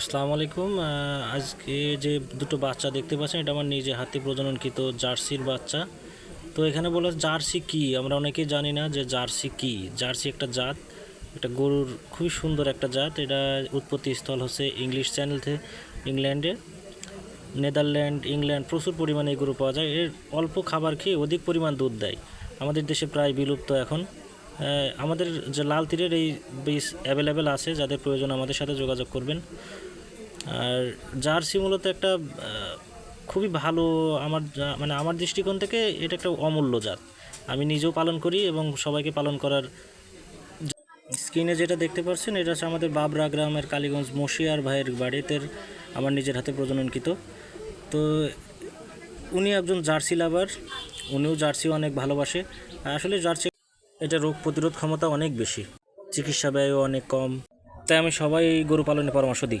আসসালামু আলাইকুম। আজকে যে দুটো বাচ্চা দেখতে পাচ্ছেন, এটা আমার নিজে হাতে প্রজননকৃত জার্সির বাচ্চা। তো এখানে বলে জার্সি কি? আমরা অনেকেই জানি না যে জার্সি কি। জার্সি একটা জাত এটা গরুর খুবই সুন্দর একটা জাত। এটা উৎপত্তি স্থল হচ্ছে ইংলিশ চ্যানেল থেকে ইংল্যান্ডে। নেদারল্যান্ড, ইংল্যান্ড প্রচুর পরিমাণে এই গরু পাওয়া যায়। এর অল্প খাবার খেয়ে অধিক পরিমাণ দুধ দেয়। আমাদের দেশে প্রায় বিলুপ্ত এখন। আমাদের যে লাল তীরের এই বীজ অ্যাভেলেবেল আছে, যাদের প্রয়োজন আমাদের সাথে যোগাযোগ করবেন। আর জার্সি মূলত একটা খুবই ভালো আমার মানে আমার দৃষ্টিকোণ থেকে এটা একটা অমূল্য জাত। আমি নিজেও পালন করি এবং সবাইকে পালন করার স্ক্রিনে যেটা দেখতে পাচ্ছেন, এটা হচ্ছে আমাদের বাবরা গ্রামের কালীগঞ্জ মশিয়ার ভাইয়ের বাড়িতে আমার নিজের হাতে প্রজননকৃত। তো উনি একজন জার্সি লাভার, উনিও জার্সি অনেক ভালোবাসে। আসলে জার্সি এটা রোগ প্রতিরোধ ক্ষমতা অনেক বেশি। চিকিৎসা ব্যয়ও অনেক কম। তাই আমি সবাই গরু পালনের পরামর্শ দিই।